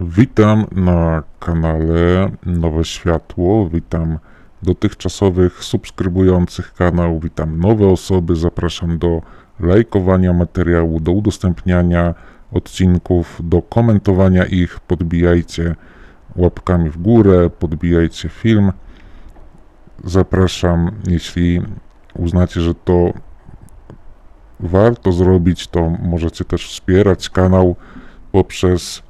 Witam na kanale Nowe Światło. Witam dotychczasowych subskrybujących kanał. Witam nowe osoby. Zapraszam do lajkowania materiału, do udostępniania odcinków, do komentowania ich. Podbijajcie łapkami w górę, podbijajcie film. Zapraszam, jeśli uznacie, że to warto zrobić, to możecie też wspierać kanał poprzez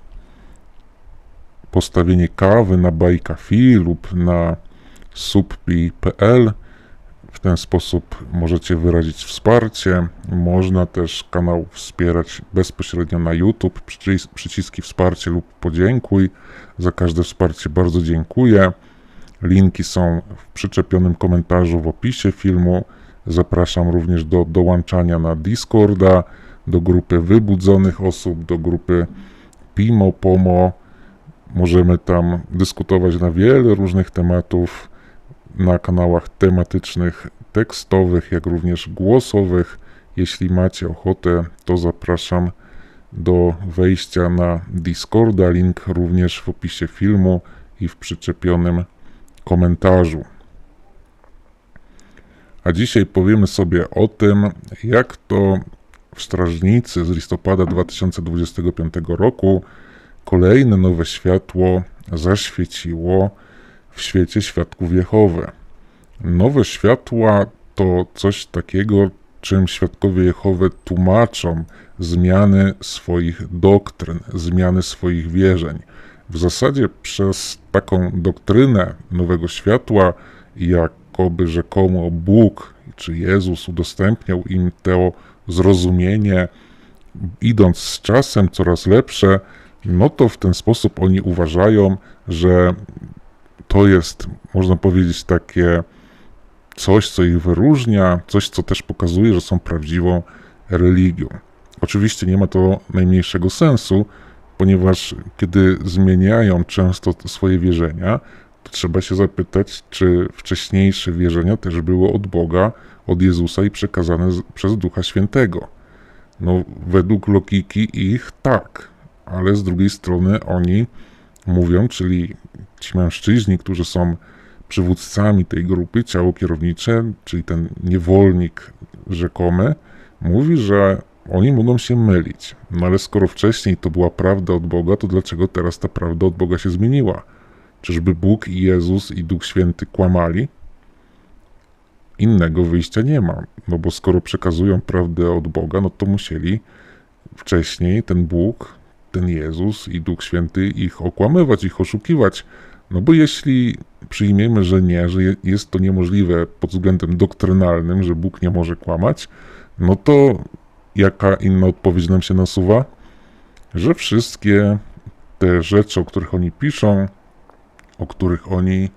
postawienie kawy na Bajkafi lub na subpi.pl. W ten sposób możecie wyrazić wsparcie. Można też kanał wspierać bezpośrednio na YouTube. Przycis przyciski wsparcie lub podziękuj. Za każde wsparcie bardzo dziękuję. Linki są w przyczepionym komentarzu w opisie filmu. Zapraszam również do dołączania na Discorda, do grupy wybudzonych osób, do grupy Pimo Pomo. Możemy tam dyskutować na wiele różnych tematów na kanałach tematycznych, tekstowych, jak również głosowych. Jeśli macie ochotę, to zapraszam do wejścia na Discorda. Link również w opisie filmu i w przyczepionym komentarzu. A dzisiaj powiemy sobie o tym, jak to w Strażnicy z listopada 2025 roku kolejne nowe światło zaświeciło w świecie świadków Jehowy. Nowe światła to coś takiego, czym świadkowie Jehowy tłumaczą zmiany swoich doktryn, zmiany swoich wierzeń. W zasadzie przez taką doktrynę nowego światła, jakoby rzekomo Bóg czy Jezus udostępniał im to zrozumienie, idąc z czasem coraz lepsze, no to w ten sposób oni uważają, że to jest, można powiedzieć, takie coś, co ich wyróżnia, coś, co też pokazuje, że są prawdziwą religią. Oczywiście nie ma to najmniejszego sensu, ponieważ kiedy zmieniają często swoje wierzenia, to trzeba się zapytać, czy wcześniejsze wierzenia też były od Boga, od Jezusa i przekazane przez Ducha Świętego. No, według logiki ich tak, ale z drugiej strony oni mówią, czyli ci mężczyźni, którzy są przywódcami tej grupy, ciało kierownicze, czyli ten niewolnik rzekomy, mówi, że oni mogą się mylić. No ale skoro wcześniej to była prawda od Boga, to dlaczego teraz ta prawda od Boga się zmieniła? Czyżby Bóg i Jezus i Duch Święty kłamali? Innego wyjścia nie ma, no bo skoro przekazują prawdę od Boga, no to musieli wcześniej ten Bóg, ten Jezus i Duch Święty ich okłamywać, ich oszukiwać. No bo jeśli przyjmiemy, że nie, że jest to niemożliwe pod względem doktrynalnym, że Bóg nie może kłamać, no to jaka inna odpowiedź nam się nasuwa? Że wszystkie te rzeczy, o których oni piszą, o których oni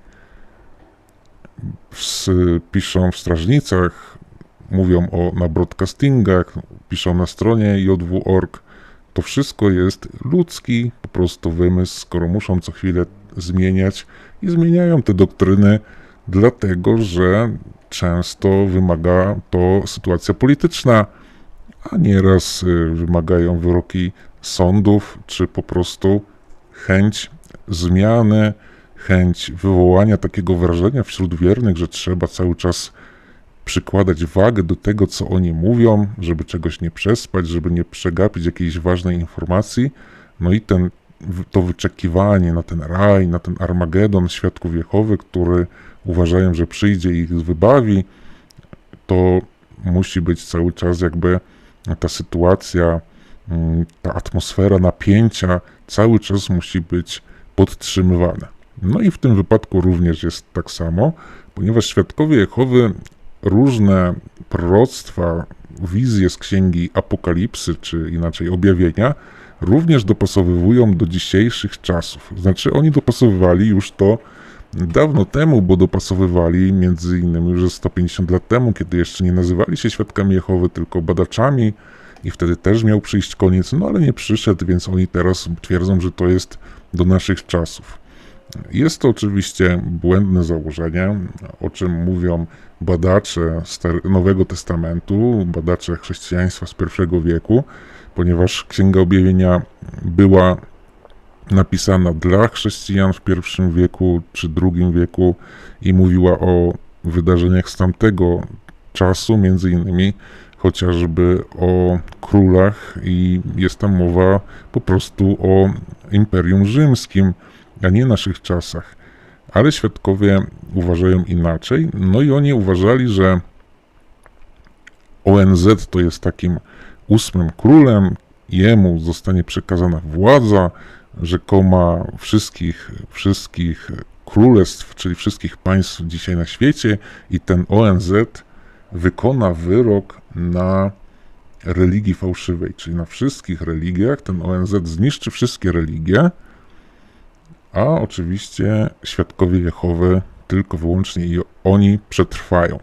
piszą w strażnicach, mówią o, na broadcastingach, piszą na stronie jw.org, to wszystko jest ludzki po prostu wymysł, skoro muszą co chwilę zmieniać i zmieniają te doktryny, dlatego że często wymaga to sytuacja polityczna, a nieraz y, wymagają wyroki sądów, czy po prostu chęć zmiany, chęć wywołania takiego wrażenia wśród wiernych, że trzeba cały czas przykładać wagę do tego, co oni mówią, żeby czegoś nie przespać, żeby nie przegapić jakiejś ważnej informacji. No i ten, to wyczekiwanie na ten raj, na ten Armagedon świadków Jehowy, który uważają, że przyjdzie i ich wybawi, to musi być cały czas jakby ta sytuacja, mm, ta atmosfera napięcia cały czas musi być podtrzymywana. No i w tym wypadku również jest tak samo, ponieważ świadkowie Jehowy różne proroctwa, wizje z księgi Apokalipsy, czy inaczej objawienia, również dopasowywują do dzisiejszych czasów. Znaczy, oni dopasowywali już to dawno temu, bo dopasowywali między innymi już 150 lat temu, kiedy jeszcze nie nazywali się świadkami Jehowy, tylko badaczami i wtedy też miał przyjść koniec, no ale nie przyszedł, więc oni teraz twierdzą, że to jest do naszych czasów. Jest to oczywiście błędne założenie, o czym mówią badacze Nowego Testamentu, badacze chrześcijaństwa z I wieku, ponieważ Księga Objawienia była napisana dla chrześcijan w I wieku czy II wieku i mówiła o wydarzeniach z tamtego czasu, między innymi chociażby o królach i jest tam mowa po prostu o Imperium Rzymskim, a nie naszych czasach. Ale świadkowie uważają inaczej, no i oni uważali, że ONZ to jest takim ósmym królem, jemu zostanie przekazana władza rzekoma wszystkich, wszystkich królestw, czyli wszystkich państw dzisiaj na świecie i ten ONZ wykona wyrok na religii fałszywej, czyli na wszystkich religiach. Ten ONZ zniszczy wszystkie religie, a oczywiście świadkowie Jehowy tylko wyłącznie i oni przetrwają.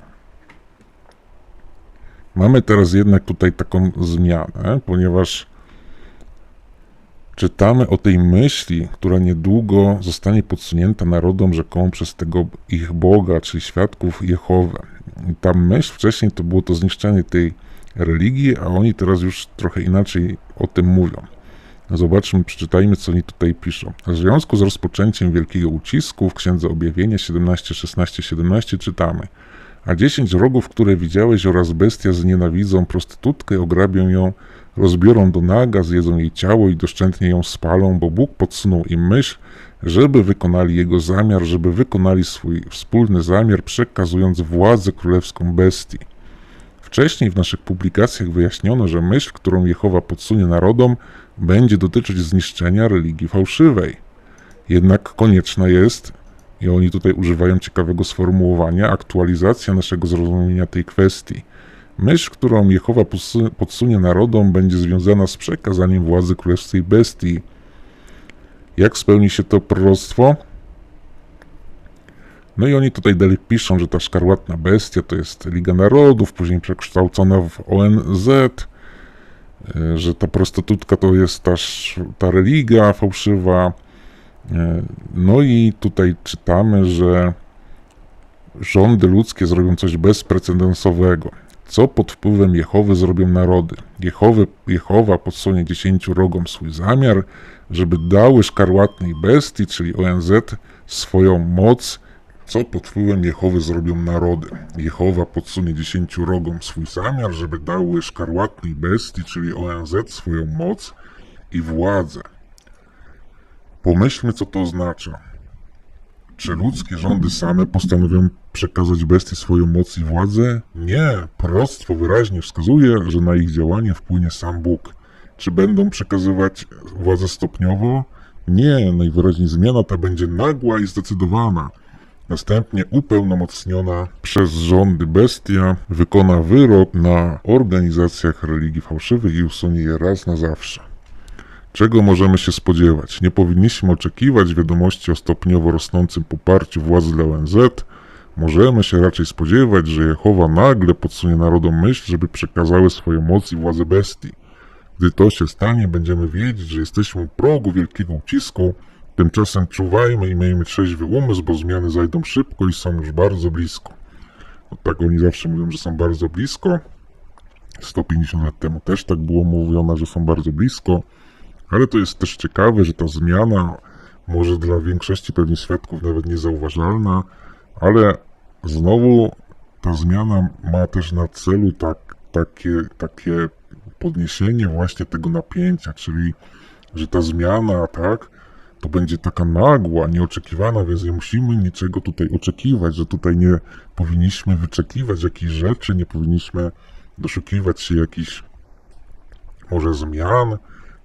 Mamy teraz jednak tutaj taką zmianę, ponieważ czytamy o tej myśli, która niedługo zostanie podsunięta narodom rzekomo przez tego ich Boga, czyli świadków Jehowy. Ta myśl wcześniej to było to zniszczenie tej religii, a oni teraz już trochę inaczej o tym mówią. Zobaczmy, przeczytajmy, co oni tutaj piszą. W związku z rozpoczęciem wielkiego ucisku w Księdze Objawienia 17, 16, 17 czytamy A dziesięć rogów, które widziałeś oraz bestia znienawidzą prostytutkę, ograbią ją, rozbiorą do naga, zjedzą jej ciało i doszczętnie ją spalą, bo Bóg podsunął im myśl, żeby wykonali jego zamiar, żeby wykonali swój wspólny zamiar, przekazując władzę królewską bestii. Wcześniej w naszych publikacjach wyjaśniono, że myśl, którą Jehowa podsunie narodom, będzie dotyczyć zniszczenia religii fałszywej. Jednak konieczna jest, i oni tutaj używają ciekawego sformułowania, aktualizacja naszego zrozumienia tej kwestii. Myśl, którą Jehowa podsunie narodom, będzie związana z przekazaniem władzy królewskiej bestii. Jak spełni się to proroctwo? No i oni tutaj dalej piszą, że ta szkarłatna bestia to jest Liga Narodów, później przekształcona w ONZ, że ta prostytutka to jest ta, ta religia fałszywa. E, no i tutaj czytamy, że rządy ludzkie zrobią coś bezprecedensowego. Co pod wpływem Jehowy zrobią narody? Jehowy, Jehowa podsunie dziesięciu rogom swój zamiar, żeby dały szkarłatnej bestii, czyli ONZ, swoją moc, co pod wpływem Jehowy zrobią narody? Jehowa podsunie dziesięciu rogom swój zamiar, żeby dały szkarłatnej bestii, czyli ONZ, swoją moc i władzę. Pomyślmy, co to oznacza. Czy ludzkie rządy same postanowią przekazać bestii swoją moc i władzę? Nie. Prostwo wyraźnie wskazuje, że na ich działanie wpłynie sam Bóg. Czy będą przekazywać władzę stopniowo? Nie. Najwyraźniej zmiana ta będzie nagła i zdecydowana. Następnie upełnomocniona przez rządy bestia wykona wyrok na organizacjach religii fałszywych i usunie je raz na zawsze. Czego możemy się spodziewać? Nie powinniśmy oczekiwać wiadomości o stopniowo rosnącym poparciu władzy dla ONZ. Możemy się raczej spodziewać, że Jehowa nagle podsunie narodom myśl, żeby przekazały swoją moc i władzę bestii. Gdy to się stanie, będziemy wiedzieć, że jesteśmy u progu wielkiego ucisku, Tymczasem czuwajmy i miejmy trzeźwy umysł, bo zmiany zajdą szybko i są już bardzo blisko. No tak oni zawsze mówią, że są bardzo blisko. 150 lat temu też tak było mówione, że są bardzo blisko. Ale to jest też ciekawe, że ta zmiana może dla większości pewnie świadków nawet niezauważalna, ale znowu ta zmiana ma też na celu tak, takie, takie podniesienie właśnie tego napięcia, czyli że ta zmiana, tak, to będzie taka nagła, nieoczekiwana, więc nie musimy niczego tutaj oczekiwać, że tutaj nie powinniśmy wyczekiwać jakichś rzeczy, nie powinniśmy doszukiwać się jakichś może zmian,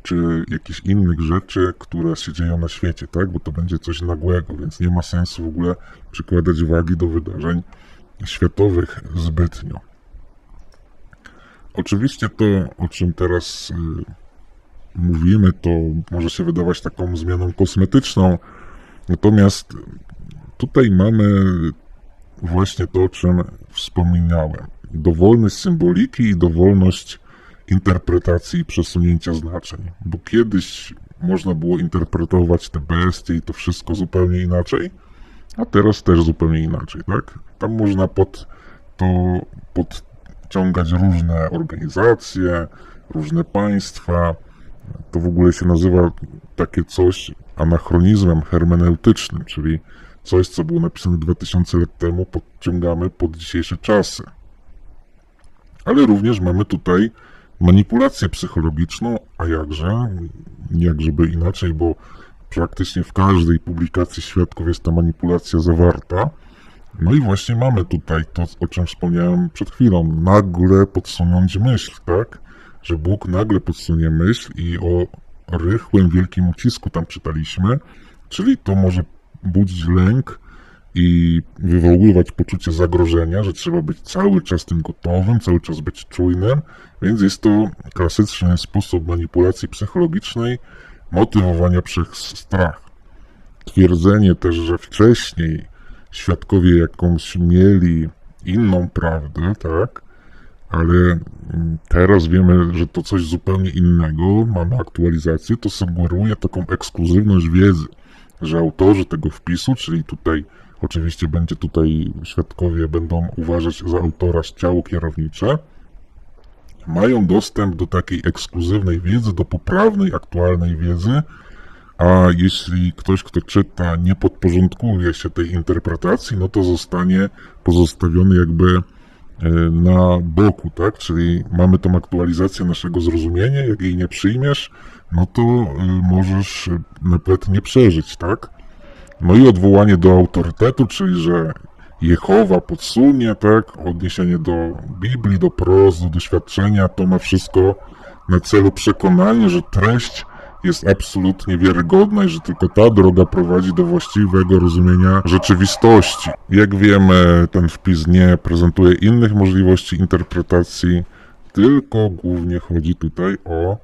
czy jakichś innych rzeczy, które się dzieją na świecie, tak? Bo to będzie coś nagłego, więc nie ma sensu w ogóle przykładać wagi do wydarzeń światowych zbytnio. Oczywiście to, o czym teraz y, mówimy, to może się wydawać taką zmianą kosmetyczną. Natomiast tutaj mamy właśnie to, o czym wspominałem. Dowolność symboliki i dowolność interpretacji i przesunięcia znaczeń. Bo kiedyś można było interpretować te bestie i to wszystko zupełnie inaczej, a teraz też zupełnie inaczej, tak? Tam można pod to podciągać różne organizacje, różne państwa, To w ogóle się nazywa takie coś anachronizmem hermeneutycznym, czyli coś, co było napisane 2000 lat temu, podciągamy pod dzisiejsze czasy. Ale również mamy tutaj manipulację psychologiczną, a jakże, jakżeby inaczej, bo praktycznie w każdej publikacji świadków jest ta manipulacja zawarta. No i właśnie mamy tutaj to, o czym wspomniałem przed chwilą, nagle podsunąć myśl, tak? Że Bóg nagle podsunie myśl i o rychłym, wielkim ucisku tam czytaliśmy, czyli to może budzić lęk i wywoływać poczucie zagrożenia, że trzeba być cały czas tym gotowym, cały czas być czujnym, więc jest to klasyczny sposób manipulacji psychologicznej, motywowania przez strach. Twierdzenie też, że wcześniej świadkowie jakąś mieli inną prawdę, tak? Ale mm, teraz wiemy, że to coś zupełnie innego, mamy aktualizację, to sugeruje taką ekskluzywność wiedzy, że autorzy tego wpisu, czyli tutaj oczywiście będzie tutaj świadkowie będą uważać za autora ciało kierownicze, mają dostęp do takiej ekskluzywnej wiedzy, do poprawnej, aktualnej wiedzy, a jeśli ktoś, kto czyta, nie podporządkuje się tej interpretacji, no to zostanie pozostawiony jakby na boku, tak? Czyli mamy tą aktualizację naszego zrozumienia, jak jej nie przyjmiesz, no to e, możesz nawet nie przeżyć, tak? No i odwołanie do autorytetu, czyli że Jehowa podsunie, tak? Odniesienie do Biblii, do proz, do doświadczenia, to ma wszystko na celu przekonanie, że treść jest absolutnie wiarygodna i że tylko ta droga prowadzi do właściwego rozumienia rzeczywistości. Jak wiemy, ten wpis nie prezentuje innych możliwości interpretacji, tylko głównie chodzi tutaj o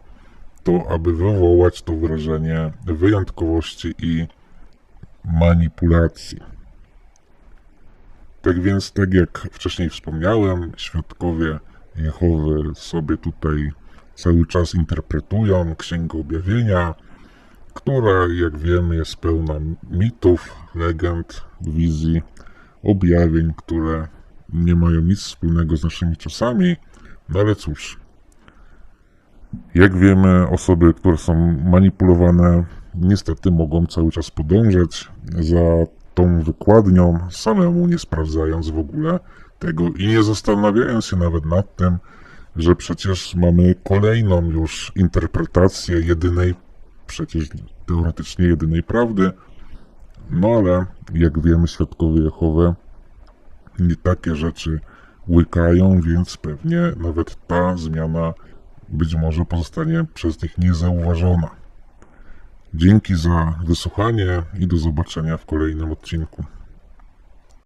to, aby wywołać to wrażenie wyjątkowości i manipulacji. Tak więc, tak jak wcześniej wspomniałem, świadkowie Jehowy sobie tutaj cały czas interpretują Księgę Objawienia, która, jak wiemy, jest pełna mitów, legend, wizji, objawień, które nie mają nic wspólnego z naszymi czasami, no ale cóż. Jak wiemy, osoby, które są manipulowane, niestety mogą cały czas podążać za tą wykładnią, samemu nie sprawdzając w ogóle tego i nie zastanawiając się nawet nad tym, że przecież mamy kolejną już interpretację jedynej, przecież teoretycznie jedynej prawdy. No ale jak wiemy, świadkowie Jehowe nie takie rzeczy łykają, więc pewnie nawet ta zmiana być może pozostanie przez nich niezauważona. Dzięki za wysłuchanie i do zobaczenia w kolejnym odcinku.